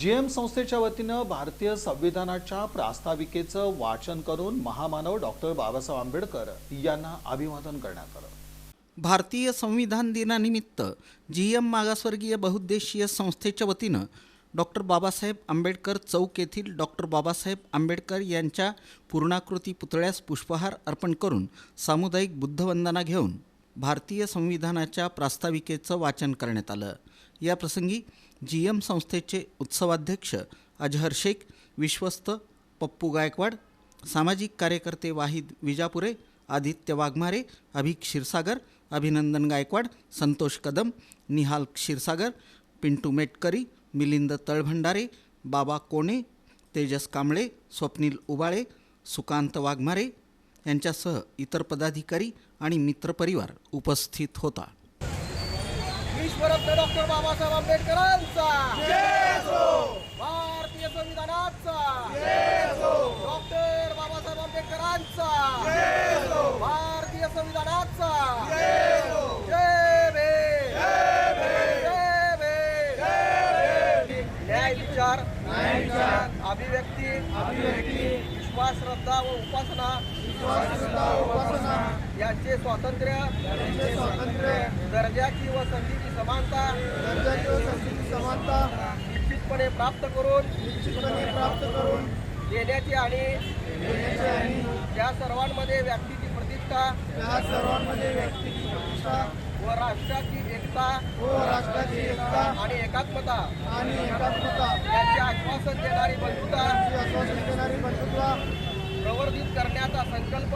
G M संस्थेच्या वतीनं भारतीय संविधानाच्या प्रास्ताविकेचं वाचन करून महामानव डॉक्टर बाबासाहेब आंबेडकर यांना अभिवादन करण्यात आलं. भारतीय संविधान दिनानिमित्त जी एम मागासवर्गीय बहुद्देशीय संस्थेच्या वतीनं डॉक्टर बाबासाहेब आंबेडकर चौक येथील डॉक्टर बाबासाहेब आंबेडकर यांच्या पूर्णाकृती पुतळ्यास पुष्पहार अर्पण करून सामुदायिक बुद्धवंदना घेऊन भारतीय संविधानाच्या प्रास्ताविकेचं वाचन करण्यात आलं. या प्रसंगी जी एम संस्थेचे उत्सवाध्यक्ष अजहर शेख विश्वस्त पप्पू गायकवाड सामाजिक कार्यकर्ते वाहिद विजापुरे आदित्य वाघमारे अभिक क्षीरसागर अभिनंदन गायकवाड संतोष कदम निहाल क्षीरसागर पिंटू मेटकरी मिलिंद तळभंडारे बाबा कोणे तेजस कांबळे स्वप्नील उबाळे सुकांत वाघमारे यांच्यासह इतर पदाधिकारी आणि मित्रपरिवार उपस्थित होता. विश्वरत्न डॉक्टर बाबासाहेब आंबेडकरांचा. भारतीय संविधानाचा. डॉक्टर बाबासाहेब आंबेडकरांचा. भारतीय संविधानाचा. जय भीम न्याय विचार अभिव्यक्ती. विश्वास श्रद्धा व उपासना. यांचे स्वातंत्र्य. दर्जाची व संधीची समानता. निश्चितपणे प्राप्त करून. प्राप्त करून. देण्याची आणि त्या सर्वांमध्ये व्यक्तीची प्रतिष्ठा. या सर्वांमध्ये व्यक्तीची प्रतिष्ठा. व राष्ट्राची एकता. व राष्ट्राची एकता. आणि एकात्मता. आणि एकात्मता. यांचे आश्वासन देणारी बंधुता. ही आश्वासन देणारी बंधुत्वा प्रवर्धित करण्याचा संकल्प